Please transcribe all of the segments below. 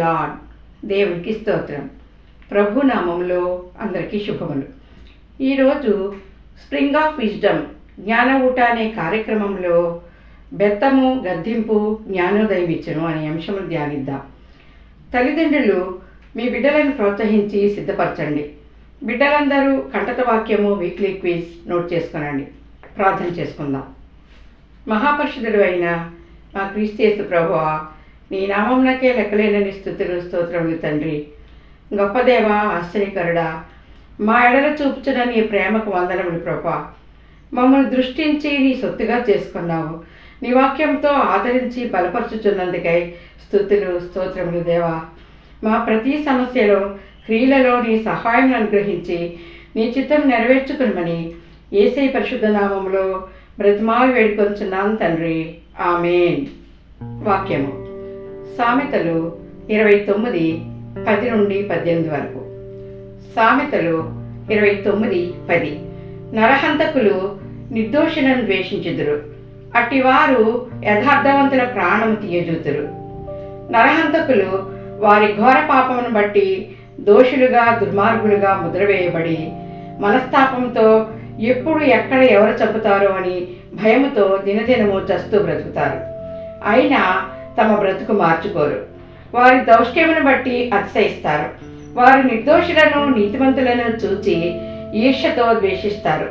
Lord దేవునికి స్తోత్రం. ప్రభు నామంలో అందరికీ శుభములు. ఈరోజు స్ప్రింగ్ ఆఫ్ విజ్డమ్ జ్ఞాన ఊట అనే కార్యక్రమంలో బెత్తము గద్దింపు జ్ఞానోదయం ఇచ్చను అనే అంశము ధ్యానిద్దాం. తల్లిదండ్రులు మీ బిడ్డలను ప్రోత్సహించి సిద్ధపరచండి. బిడ్డలందరూ కంటత వాక్యము వీక్లీ క్విజ్ నోట్ చేసుకునండి. ప్రార్థన చేసుకుందాం. మహాపరిషుడు అయిన మా క్రీస్తేసు ప్రభువా నీ నామంనకే లెక్కలేనని స్థుతులు స్తోత్రములు తండ్రి. గొప్పదేవ ఆశ్చర్యకరుడా మా ఎడల చూపుచున్న నీ ప్రేమకు వందనములు ప్రభా. మమ్మల్ని దృష్టించి నీ సొత్తుగా చేసుకున్నావు. నీ వాక్యంతో ఆదరించి బలపరచుచున్నందుకై స్థుతులు స్తోత్రములు దేవా. మా ప్రతి సమస్యలో క్రియలలో నీ సహాయం అనుగ్రహించి నీ చిత్తం నెరవేర్చుకునమని ఏసై పరిశుద్ధ నామంలో బ్రతిమాలు వేడుకొంచున్నాను తండ్రి. ఆమెన్. వాక్యము. సామెతలు ఇరవై తొమ్మిది పది నుండి పద్దెనిమిది వరకు. సామెతలు ఇరవై తొమ్మిది పది. నరహంతకులు నిర్దోషులను ద్వేషించుదురు. అట్టివారు యథార్థవంతుల ప్రాణము తీయజూతురు. నరహంతకులు వారి ఘోర పాపమును బట్టి దోషులుగా దుర్మార్గులుగా ముద్రవేయబడి మనస్తాపంతో ఎప్పుడు ఎక్కడ ఎవరు చంపుతారో అని భయముతో దినదినము చస్తూ బ్రతుకుతారు. అయినా తమ బ్రతుకు మార్చుకోరు. వారి దౌష్ట్యమును బట్టి అతిశయిస్తారు. వారు నిర్దోషులను నీతిమంతులను చూచి ఈర్షతో ద్వేషిస్తారు.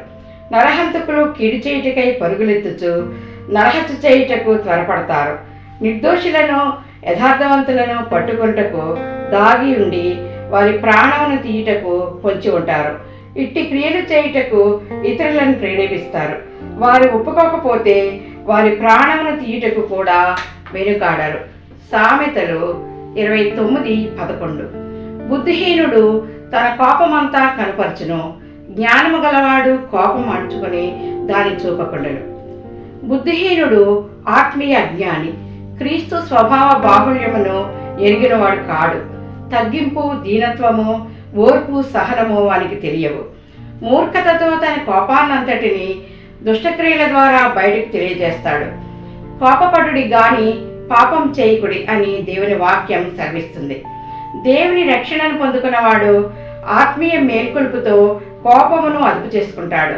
నరహంతకులు కీడు చేయుటకై పరుగులెత్తుచు నరహత్య చేయుటకు త్వరపడతారు. నిర్దోషులను యథార్థవంతులను పట్టుకొనుటకు దాగి ఉండి వారి ప్రాణమును తీయుటకు పొంచి ఉంటారు. ఇట్టి క్రియలు చేయుటకు ఇతరులను ప్రేరేపిస్తారు. వారు ఒప్పుకోకపోతే వారి ప్రాణమును తీయుటకు కూడా వెనుకాడరు. సామెతలు ఇరవై తొమ్మిది పదకొండు. బుద్ధిహీనుడు తన కోపమంతా కనపరచును. జ్ఞానము గలవాడు కోపం అడుచుకొని దాని చూపకుండను. బుద్ధిహీనుడు ఆత్మీయ అజ్ఞాని. క్రీస్తు స్వభావ బాహుళ్యమును ఎరిగినవాడు కాడు. తగ్గింపు దీనత్వము ఓర్పు సహనము వానికి తెలియవు. మూర్ఖతతో తన కోపాన్నంతటిని దుష్టక్రియల ద్వారా బయటకు తెలియజేస్తాడు. కోపపడుడి గాని పాపం చేయకుడి అని దేవుని వాక్యం సర్విస్తుంది. దేవుని రక్షణను పొందుకున్నవాడు ఆత్మీయ మేల్కొల్పుతో కోపమును అదుపు చేసుకుంటాడు.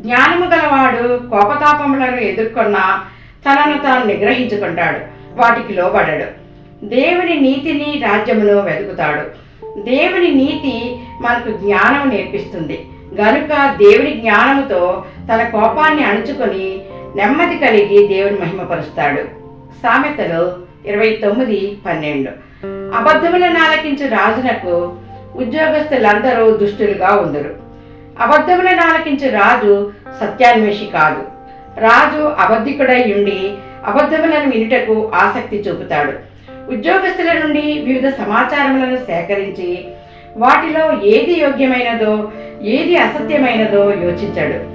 జ్ఞానము గలవాడు కోపతాపములను ఎదుర్కొన్న తనను తాను నిగ్రహించుకుంటాడు. వాటికి లోబడడు. దేవుని నీతిని రాజ్యమును వెతుకుతాడు. దేవుని నీతి మనకు జ్ఞానం నేర్పిస్తుంది. గనుక దేవుని జ్ఞానముతో తన కోపాన్ని అణుచుకొని నెమ్మది కలిగి దేవుని మహిమపరుస్తాడు. సామెతలు ఇరవై తొమ్మిది పన్నెండు. అబద్ధములను ఆలకించే రాజునకు ఉద్యోగస్తులందరూ దుష్టులుగా ఉందరు. అబద్ధములను ఆలకించే రాజు సత్యాన్వేషి కాదు. రాజు అబద్ధికుడై ఉండి అబద్ధములను వినుటకు ఆసక్తి చూపుతాడు. ఉద్యోగస్తుల నుండి వివిధ సమాచారములను సేకరించి వాటిలో ఏది యోగ్యమైనదో ఏది అసత్యమైనదో యోచించాడు.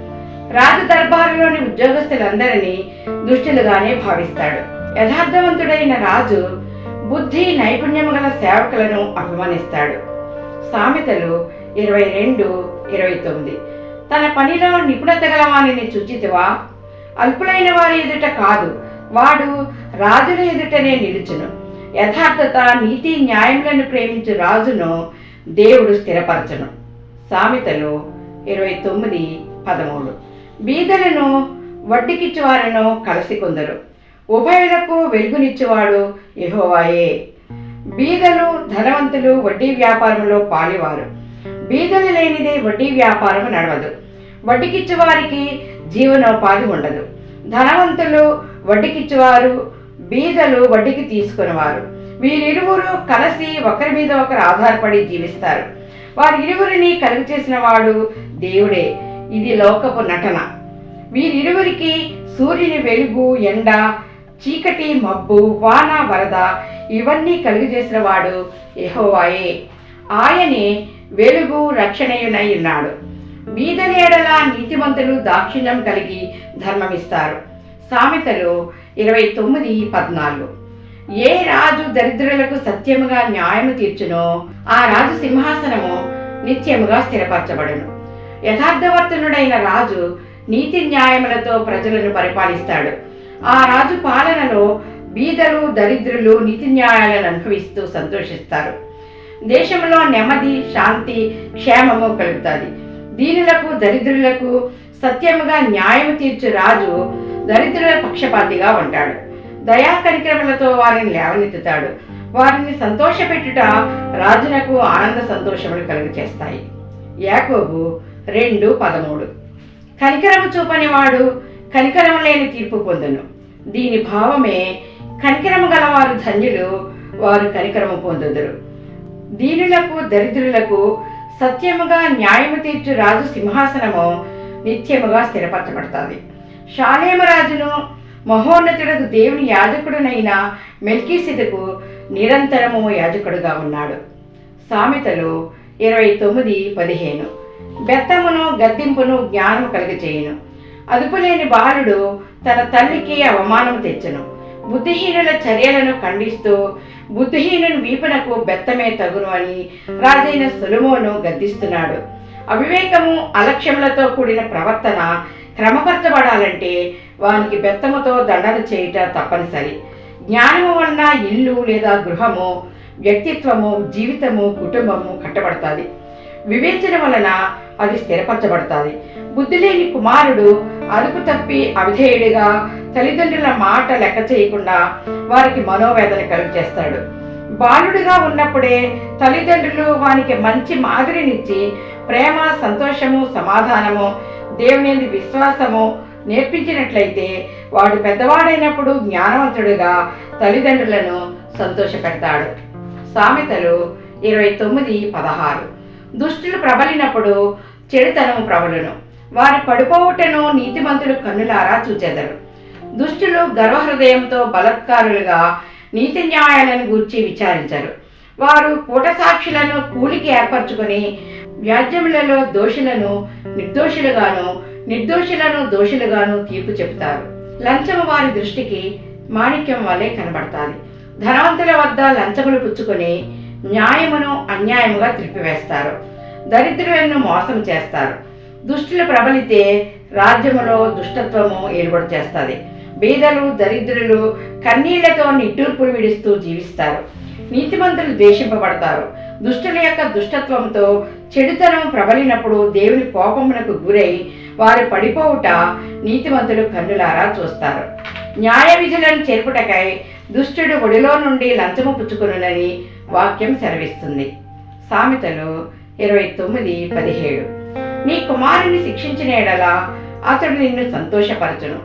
రాజు దర్బారులోని ఉద్యోగస్తులందరినీ దుష్టులుగానే భావిస్తాడు. యథార్థవంతుడైన రాజు బుద్ధి నైపుణ్యము గల సేవకులను అభిమానిస్తాడు. సామెతలు ఇరవై రెండు ఇరవై తొమ్మిది. తన పనిలో నిపుణత గలవాణిని వారిని అల్పులైన వారి ఎదుట కాదు వాడు రాజుల ఎదుటనే నిలుచును. యథార్థత నీతి న్యాయములను ప్రేమించు రాజును దేవుడు స్థిరపరచను. సామెతలు ఇరవై తొమ్మిది పదమూడు. బీదలను వడ్డీకిచ్చువారను కలిసి కొందరు. ఉభయులకు వెలుగునిచ్చేవాడు యహోవాయే. బీదలు ధనవంతులు వడ్డీ వ్యాపారంలో పాలివారు. బీదలు లేనిదే వడ్డీ వ్యాపారం నడవదు. వడ్డీకిచ్చేవారికి జీవనోపాధి ఉండదు. ధనవంతులు వడ్డీకిచ్చేవారు బీదలు వడ్డీకి తీసుకునేవారు. వీరిరువురు కలిసి ఒకరి మీద ఒకరు ఆధారపడి జీవిస్తారు. వారి ఇరువురిని కలుగు చేసిన వాడు దేవుడే. ఇది లోకపు నటన. వీరిరువురికి సూర్యుని వెలుగు ఎండ చీకటి మబ్బు వాన వరద ఇవన్నీ కలుగజేసిన వాడు ఎహోవాయే ఆయనే వెలుగు రక్షణయునై ఉన్నాడు. బీదల నీతిమంతులు దాక్షిణ్యం కలిగి ధర్మమిస్తారు. సామెతలు ఇరవై తొమ్మిది పద్నాలుగు. ఏ రాజు దరిద్రులకు సత్యముగా న్యాయము తీర్చునో ఆ రాజు సింహాసనము నిత్యముగా స్థిరపరచబడును. యథార్థవర్తనుడైన రాజు నీతి న్యాయములతో ప్రజలను పరిపాలిస్తాడు. ఆ రాజు పాలనలో బీదలు దరిద్రులు నీతి న్యాయాలను అనుభవిస్తూ సంతోషిస్తారు. దేశంలో నెమ్మది శాంతి క్షేమము కలుగుతుంది. దీనులకు దరిద్రులకు సత్యముగా న్యాయం తీర్చు రాజు దరిద్రుల పక్షపాతిగా ఉంటాడు. దయా కార్యక్రమాలతో వారిని లేవనెత్తుతాడు. వారిని సంతోషపెట్టుట రాజునకు ఆనంద సంతోషములు కలుగు చేస్తాయి యాకోబు రెండు పదమూడు. కనికరము చూపనివాడు కనికరం కనికరము లేని తీర్పు పొందును. దీని భావమే కనికరము గలవారు ధన్యులు వారు కనికరము పొందుదురు. దీనులకు దరిద్రులకు సత్యముగా న్యాయము తీర్చు రాజు సింహాసనము నిత్యముగా స్థిరపరచబడుతుంది. శాలేమరాజును మహోన్నతుడకు దేవుని యాజకుడునైన మెల్కీసిదకు నిరంతరము యాజకుడుగా ఉన్నాడు. సామెతలు ఇరవై తొమ్మిది పదిహేను. బెత్తమును గద్దింపును జ్ఞానం కలుగచేయును. అదుపులేని బాలుడు తన తల్లికి అవమానం తెచ్చును. బుద్ధిహీనుల చర్యలను ఖండిస్తూ బుద్ధిహీనుని వీపునకు బెత్తమే తగును అని రాజైన సులుమోను గద్దిస్తున్నాడు. అవివేకము అలక్ష్యములతో కూడిన ప్రవర్తన క్రమపరచబడాలంటే వానికి బెత్తముతో దండన చేయుట తప్పనిసరి. జ్ఞానము వలన ఇల్లు లేదా గృహము వ్యక్తిత్వము జీవితము కుటుంబము కట్టబడుతుంది. వివేచన వలన అది స్థిరపరచబడుతుంది. బుద్ధి లేని కుమారుడు అదుపు తప్పి అవిధేయుడిగా తల్లిదండ్రుల మాట లెక్క చేయకుండా వారికి మనోవేదన కలుగజేస్తాడు బాలుడిగా ఉన్నప్పుడే తల్లిదండ్రులు వానికి మంచి మాదిరినిచ్చి ప్రేమ సంతోషము సమాధానము దేవుని విశ్వాసము నేర్పించినట్లయితే వాడు పెద్దవాడైనప్పుడు జ్ఞానవంతుడుగా తల్లిదండ్రులను సంతోషపెడతాడు. సామెతలు ఇరవై తొమ్మిది పదహారు. దుష్టులు ప్రబలినప్పుడు చెడుతనం ప్రబలును. వారి పడిపోవుటను నీతిమంతులు కన్నులారా చూచెదరు. దుష్టులు గర్వహృదయంతో బలత్కారులుగా నీతి న్యాయాలను గూర్చి విచారించరు. వారు కూటసాక్షులను కూలికి ఏర్పరచుకొని వ్యాజ్యములలో దోషులను నిర్దోషులుగాను నిర్దోషులను దోషులుగాను తీర్పు చెబుతారు. లంచము వారి దృష్టికి మాణిక్యం వలె కనబడతాది. ధనవంతుల వద్ద లంచములు పుచ్చుకొని న్యాయమును అన్యాయముగా త్రిప్పివేస్తారు. దరిద్రులను మోసం చేస్తారు. దుష్టులు ప్రబలితే రాజ్యములో దుష్టత్వము ఏర్పాటు చేస్తుంది. బీదలు దరిద్రులు కన్నీళ్ళతో నిట్టూర్పులు విడుస్తూ జీవిస్తారు. నీతిమంతులు ద్వేషింపబడతారు. దుష్టుల యొక్క దుష్టత్వంతో చెడుతనం ప్రబలినప్పుడు దేవుని కోపమునకు గురై వారు పడిపోవుట నీతిమంతులు కన్నులారా చూస్తారు. న్యాయ విధులను చేర్పుటకై దుష్టుడు ఒడిలో నుండి లంచము పుచ్చుకునునని వాక్యం సెలవిస్తుంది. సామెతలు ఇరవై తొమ్మిది పదిహేడు. నీ కుమారుని శిక్షించిన ఎడలా అతడు నిన్ను సంతోషపరచును.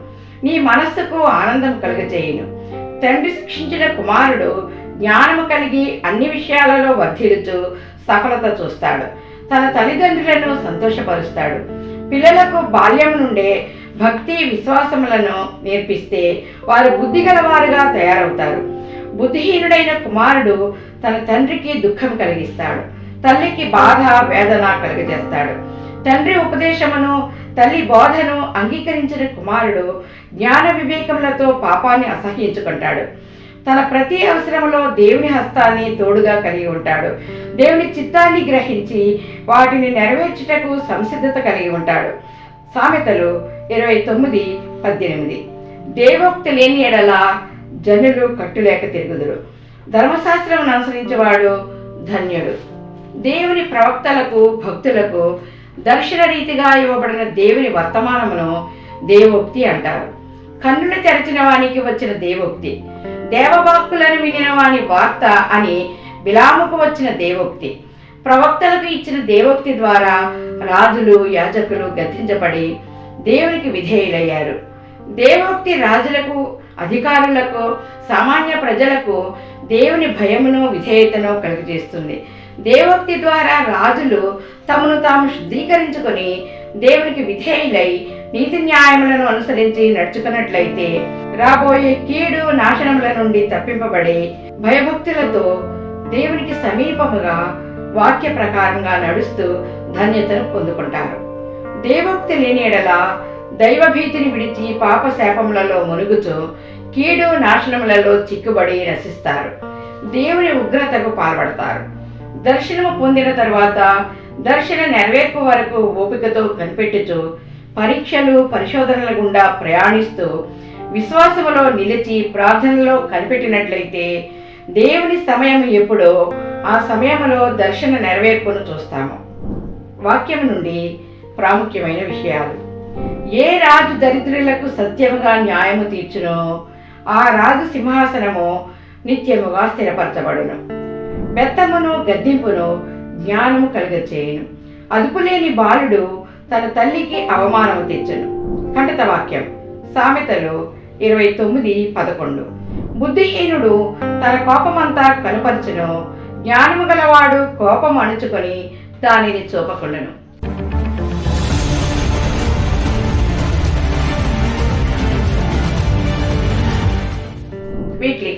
నీ మనస్సుకు ఆనందం కలుగజేయును. తండ్రి శిక్షించిన కుమారుడు జ్ఞానము కలిగి అన్ని విషయాలలో వర్ధిల్లుచు సఫలత చూస్తాడు. తన తల్లిదండ్రులను సంతోషపరుస్తాడు. పిల్లలకు బాల్యం నుండే భక్తి విశ్వాసములను నేర్పిస్తే వారు బుద్ధిగలవారుగా తయారవుతారు. బుద్ధిహీనుడైన కుమారుడు తన తండ్రికి దుఃఖం కలిగిస్తాడు. తల్లికి బాధ వేదన కలుగజేస్తాడు. తండ్రి ఉపదేశమును తల్లి బోధను అంగీకరించిన కుమారుడు జ్ఞాన వివేకములతో పాపాన్ని అసహ్యించుకుంటాడు. తన ప్రతి అవసరములో దేవుని హస్తాన్ని తోడుగా కలిగి ఉంటాడు. దేవుని చిత్తాన్ని గ్రహించి వాటిని నెరవేర్చుటకు సంసిద్ధత కలిగి ఉంటాడు. సామెతలు ఇరవై తొమ్మిది పద్దెనిమిది. దేవోక్తి లేని ఎడల జనులు కట్టులేక తిరుగుదురు. ధర్మశాస్త్రం అనుసరించేవాడు ధన్యుడు. దేవుని ప్రవక్తలకు భక్తులకు దర్శన రీతిగా ఇవ్వబడిన దేవుని వర్తమానమును దేవోక్తి అంటారు. కన్నులు తెరచిన వానికి వచ్చిన దేవోక్తి దేవభక్తులను వినిన వాని వార్త అని బిలాముకు వచ్చిన దేవోక్తి ప్రవక్తలకు ఇచ్చిన దేవోక్తి ద్వారా రాజులు యాజకులు గద్దించబడి దేవునికి విధేయులయ్యారు. దేవోక్తి రాజులకు అధికారులకు సామాన్య ప్రజలకు దేవుని భయమును విధేయతను కలుగజేస్తుంది. దేవోక్తి ద్వారా రాజులు తమను తాము శుద్ధీకరించుకొని దేవునికి విధేయులై నీతి న్యాయములను అనుసరించి నడుచుకున్నట్లయితే రాబోయే కీడు నాశనముల నుండి తప్పింపబడి భయభక్తులతో దేవునికి సమీపముగా వాక్య ప్రకారంగా నడుస్తూ ధన్యతను పొందుకుంటారు. దేవోక్తి లేని ఎడలా దైవభీతిని విడిచి పాప శాపములలో కీడు నాశనములలో చిక్కుబడి నశిస్తారు. దేవుని ఉగ్రతకు పాల్పడతారు. దర్శనము పొందిన తర్వాత దర్శన నెరవేర్పు వరకు ఓపికతో కనిపెట్టుచు పరీక్షలు పరిశోధనల గుండా ప్రయాణిస్తూ విశ్వాసములో నిలిచి ప్రార్థనలో కనిపెట్టినట్లయితే దేవుని సమయం ఎప్పుడో ఆ సమయంలో దర్శన నెరవేర్పును చూస్తాము. వాక్యం నుండి ప్రాముఖ్యమైన విషయాలు. ఏ రాజు దరిద్రులకు సత్యముగా న్యాయము తీర్చునో? ఆ రాజు సింహాసనము నిత్యముగా స్థిరపరచబడును. బెత్తమును గద్దింపును జ్ఞానము కలుగచేయును. అదుపులేని బాలుడు తన తల్లికి అవమానము తెచ్చును కంటత వాక్యం. సామెతలు ఇరవై తొమ్మిది పదకొండు. బుద్ధిహీనుడు తన కోపమంతా కనుపరచును. జ్ఞానము గలవాడు కోపం అణుచుకొని దానిని చూపకుండను.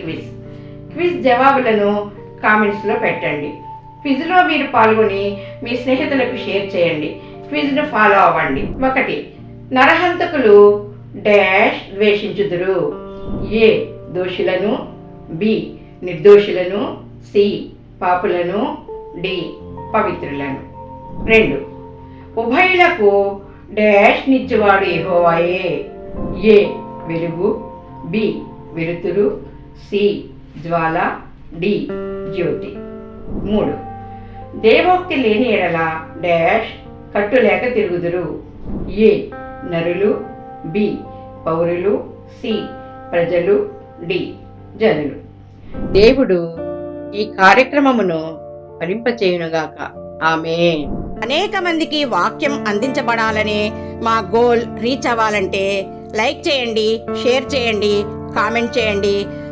క్విజ్. క్విజ్ జవాబులను కామెంట్స్లో పెట్టండి. క్విజ్లో మీరు పాల్గొని మీ స్నేహితులకు షేర్ చేయండి. క్విజ్ను ఫాలో అవ్వండి. ఒకటి నరహంతకులు డాష్ ద్వేషించుదురు. ఏ దోషులను. బి నిర్దోషులను. సి పాపులను. డి పవిత్రులను. రెండు ఉభయులకు డాష్ నిచ్చువాడు యెహోవాయే. ఏ వెలుగు. బి వెలుతురు. సి జ్వాల డి జ్యోతి. మూడు. దేవోక్తి లేని ఎడల డాష్ కట్టులేక తిరుగుదురు. ఏ నరులు బి పౌరులు సి ప్రజలు డి జనులు. దేవుడు ఈ కార్యక్రమమును ఫలింపచేయునుగాక. ఆమె అనేక మందికి వాక్యం అందించబడాలనే మా గోల్ రీచ్ అవ్వాలంటే లైక్ చేయండి షేర్ చేయండి కామెంట్ చేయండి.